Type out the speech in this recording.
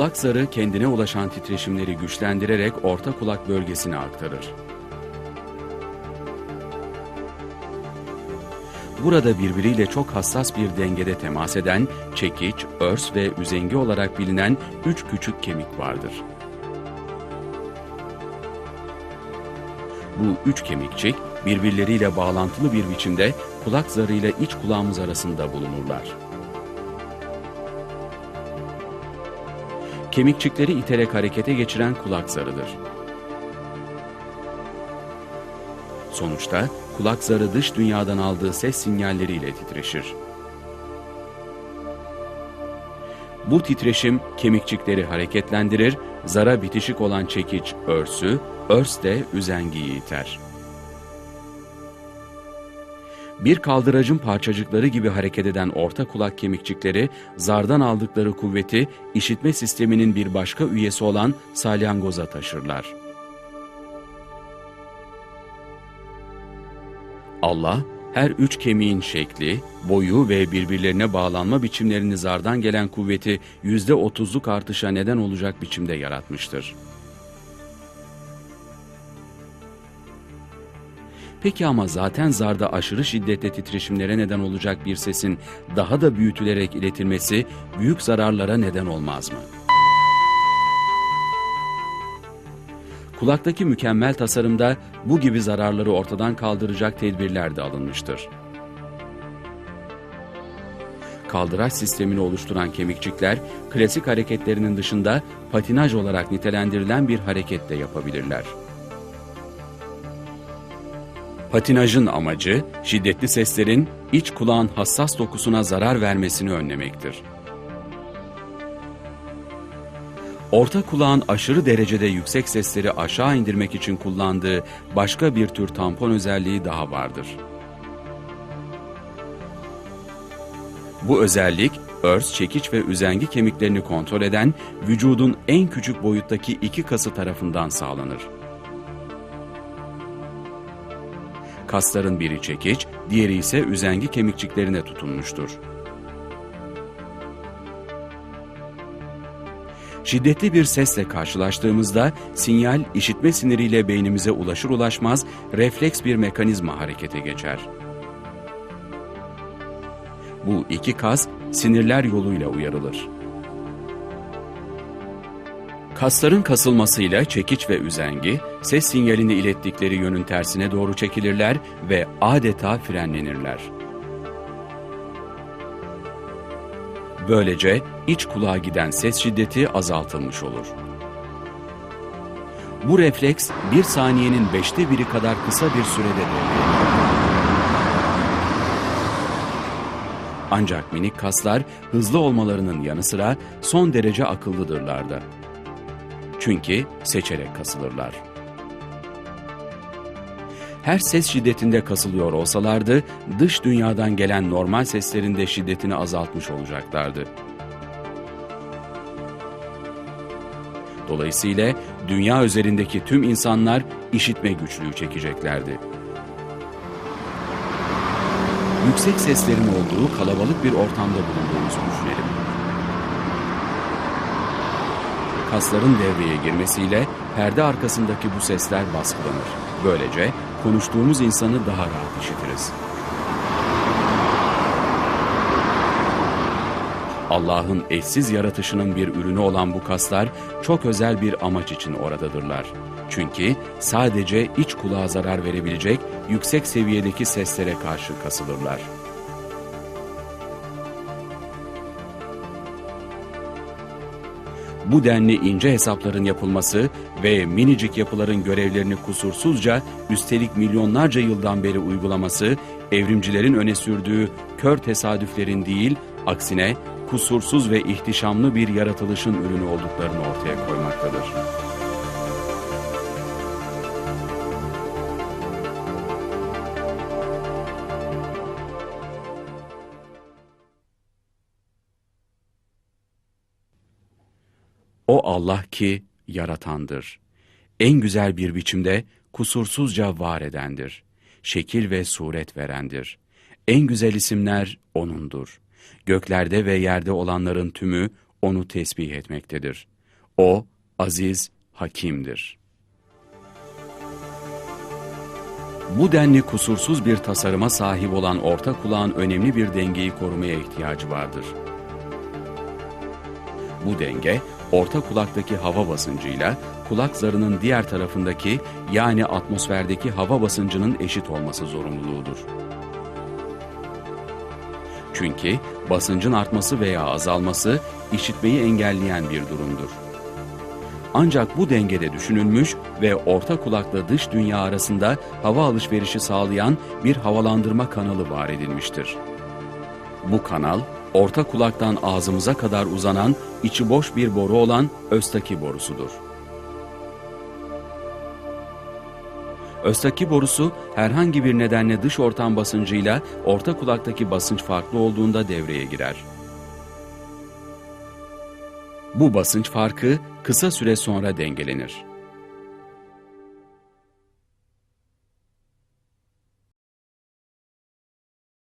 kulak zarı kendine ulaşan titreşimleri güçlendirerek orta kulak bölgesine aktarır. Burada birbiriyle çok hassas bir dengede temas eden çekiç, örs ve üzengi olarak bilinen üç küçük kemik vardır. Bu üç kemikçik birbirleriyle bağlantılı bir biçimde kulak zarıyla iç kulağımız arasında bulunurlar. Kemikçikleri iterek harekete geçiren kulak zarıdır. Sonuçta kulak zarı dış dünyadan aldığı ses sinyalleriyle titreşir. Bu titreşim kemikçikleri hareketlendirir, zara bitişik olan çekiç örsü, örs de üzengiyi iter. Bir kaldıracın parçacıkları gibi hareket eden orta kulak kemikçikleri zardan aldıkları kuvveti işitme sisteminin bir başka üyesi olan salyangoza taşırlar. Allah, her üç kemiğin şekli, boyu ve birbirlerine bağlanma biçimlerini zardan gelen kuvveti yüzde otuzluk artışa neden olacak biçimde yaratmıştır. Peki ama zaten zarda aşırı şiddetli titreşimlere neden olacak bir sesin daha da büyütülerek iletilmesi büyük zararlara neden olmaz mı? Kulaktaki mükemmel tasarımda bu gibi zararları ortadan kaldıracak tedbirler de alınmıştır. Kaldıraç sistemini oluşturan kemikçikler, klasik hareketlerinin dışında patinaj olarak nitelendirilen bir hareket de yapabilirler. Patinajın amacı, şiddetli seslerin iç kulağın hassas dokusuna zarar vermesini önlemektir. Orta kulağın aşırı derecede yüksek sesleri aşağı indirmek için kullandığı başka bir tür tampon özelliği daha vardır. Bu özellik, örs, çekiç ve üzengi kemiklerini kontrol eden vücudun en küçük boyuttaki iki kası tarafından sağlanır. Kasların biri çekiç, diğeri ise üzengi kemikçiklerine tutunmuştur. Şiddetli bir sesle karşılaştığımızda sinyal işitme siniriyle beynimize ulaşır ulaşmaz refleks bir mekanizma harekete geçer. Bu iki kas sinirler yoluyla uyarılır. Kasların kasılmasıyla çekiç ve üzengi ses sinyalini ilettikleri yönün tersine doğru çekilirler ve adeta frenlenirler. Böylece iç kulağa giden ses şiddeti azaltılmış olur. Bu refleks bir saniyenin beşte biri kadar kısa bir sürede devreye Ancak minik kaslar hızlı olmalarının yanı sıra son derece akıllıdırlar da. Çünkü seçerek kasılırlar. Her ses şiddetinde kasılıyor olsalardı, dış dünyadan gelen normal seslerin de şiddetini azaltmış olacaklardı. Dolayısıyla dünya üzerindeki tüm insanlar işitme güçlüğü çekeceklerdi. Yüksek seslerin olduğu kalabalık bir ortamda bulunduğumuzu düşünelim. Kasların devreye girmesiyle perde arkasındaki bu sesler baskılanır. Böylece konuştuğumuz insanı daha rahat işitiriz. Allah'ın eşsiz yaratışının bir ürünü olan bu kaslar çok özel bir amaç için oradadırlar. Çünkü sadece iç kulağa zarar verebilecek yüksek seviyedeki seslere karşı kasılırlar. Bu denli ince hesapların yapılması ve minicik yapıların görevlerini kusursuzca üstelik milyonlarca yıldan beri uygulaması evrimcilerin öne sürdüğü kör tesadüflerin değil, aksine kusursuz ve ihtişamlı bir yaratılışın ürünü olduklarını ortaya koymaktadır. O Allah ki yaratandır. En güzel bir biçimde kusursuzca var edendir. Şekil ve suret verendir. En güzel isimler O'nundur. Göklerde ve yerde olanların tümü onu tesbih etmektedir. O, aziz, hakimdir. Bu denli kusursuz bir tasarıma sahip olan orta kulağın önemli bir dengeyi korumaya ihtiyacı vardır. Bu denge, orta kulaktaki hava basıncıyla kulak zarının diğer tarafındaki yani atmosferdeki hava basıncının eşit olması zorunluluğudur. Çünkü basıncın artması veya azalması işitmeyi engelleyen bir durumdur. Ancak bu dengede düşünülmüş ve orta kulakla dış dünya arasında hava alışverişi sağlayan bir havalandırma kanalı var edilmiştir. Bu kanal, orta kulaktan ağzımıza kadar uzanan, içi boş bir boru olan östaki borusudur. Östaki borusu herhangi bir nedenle dış ortam basıncıyla orta kulaktaki basınç farklı olduğunda devreye girer. Bu basınç farkı kısa süre sonra dengelenir.